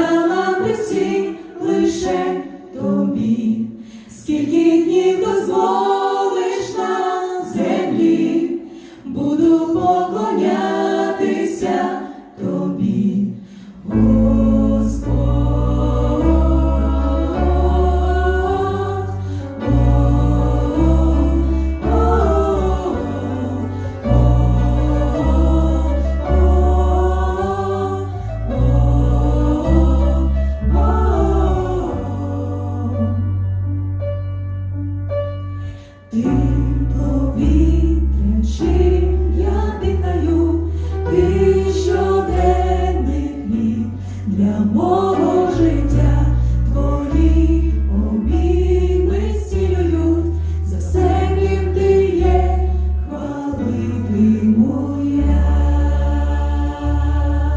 Ангелами всі лише тобі, скільки днів дозволиш на землі, буду поклонятися. Для мого